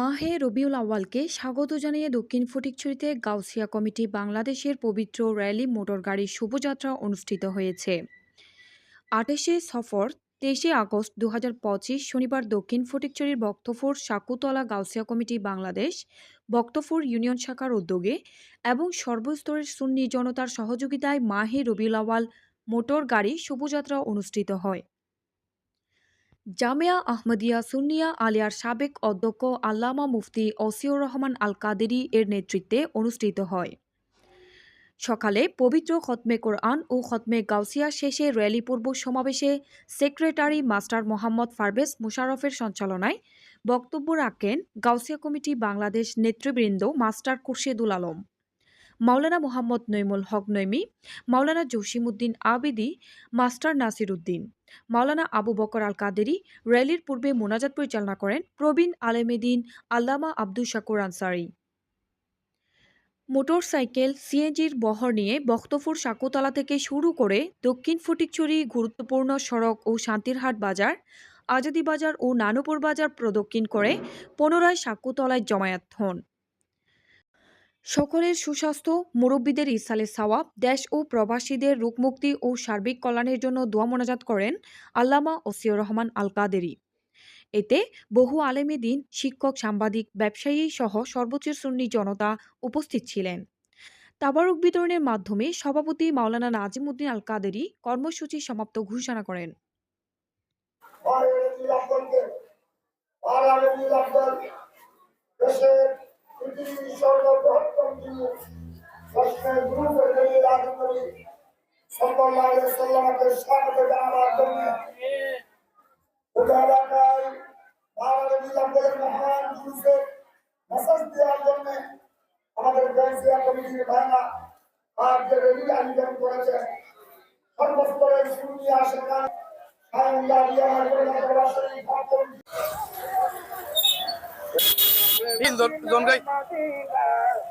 মাহে রবিউল আউয়ালকে স্বাগত জানিয়ে দক্ষিণ ফটিকছড়িতে গাউসিয়া কমিটি বাংলাদেশের পবিত্র র্যালি মোটরগাড়ির শুভযাত্রা অনুষ্ঠিত হয়েছে। আঠাশে সফর, তেইশে আগস্ট দু হাজার পঁচিশ শনিবার দক্ষিণ ফটিকছড়ির বক্তফুর সাকুতলা গাউসিয়া কমিটি বাংলাদেশ বক্তফুর ইউনিয়ন শাখার উদ্যোগে এবং সর্বস্তরের সুন্নি জনতার সহযোগিতায় মাহে রবিউল আউয়াল মোটর গাড়ি শোভাযাত্রা অনুষ্ঠিত হয়। জামিয়া আহমদিয়া সুন্নিয়া আলিয়ার সাবেক অধ্যক্ষ আল্লামা মুফতি অসিউর রহমান আল কাদেরি এর নেতৃত্বে অনুষ্ঠিত হয়। সকালে পবিত্র খতমে কোরআন ও খতমে গাউসিয়া শেষে র্যালি পূর্ব সমাবেশে সেক্রেটারি মাস্টার মোহাম্মদ ফারবেজ মুশারফের সঞ্চালনায় বক্তব্য রাখেন গাউসিয়া কমিটি বাংলাদেশ নেতৃবৃন্দ মাস্টার খুরশেদুল আলম। মাওলানা মোহাম্মদ নৈমুল হক নৈমি, মাওলানা জসিমউদ্দিন আবিদি, মাস্টার নাসির উদ্দিন মাওলানা আবু বকর আল কাদেরি র্যালির পূর্বে মোনাজাত পরিচালনা করেন প্রবীণ আলেমেদিন আল্লামা আব্দুল শাকুর আনসারি। মোটরসাইকেল, সিএনজির বহর নিয়ে বক্তফুর সাকুতলা থেকে শুরু করে দক্ষিণ ফটিকছড়ি, গুরুত্বপূর্ণ সড়ক ও শান্তিরহাট বাজার, আজাদি বাজার ও নানুপুর বাজার প্রদক্ষিণ করে পুনরায় সাকুতলায় জমায়েত হন। সকলের সুস্বাস্থ্য, মুরব্বীদের ইসালে সাওয়াব, দেশ ও প্রবাসীদের রোগমুক্তি ও সার্বিক কল্যাণের জন্য দোয়া মোনাজাত করেন আল্লামা ওসিউর রহমান আল কাদেরি এতে বহু আলেমে দিন, শিক্ষক, সাংবাদিক, ব্যবসায়ী সহ সর্বোচ্চ সুন্নি জনতা উপস্থিত ছিলেন। তাবারুক বিতরণের মাধ্যমে সভাপতি মাওলানা নাজিম উদ্দিন আল কাদেরি কর্মসূচি সমাপ্ত ঘোষণা করেন। পৃথিবীর সাল্লামকে স্বাগত জানাবার জন্য এলাকায় বাংলাদেশ আমাদের মহান জুলুসের মেসেজ দেওয়ার জন্য আমাদের গাউসিয়া কমিটির ভাইরা দিয়া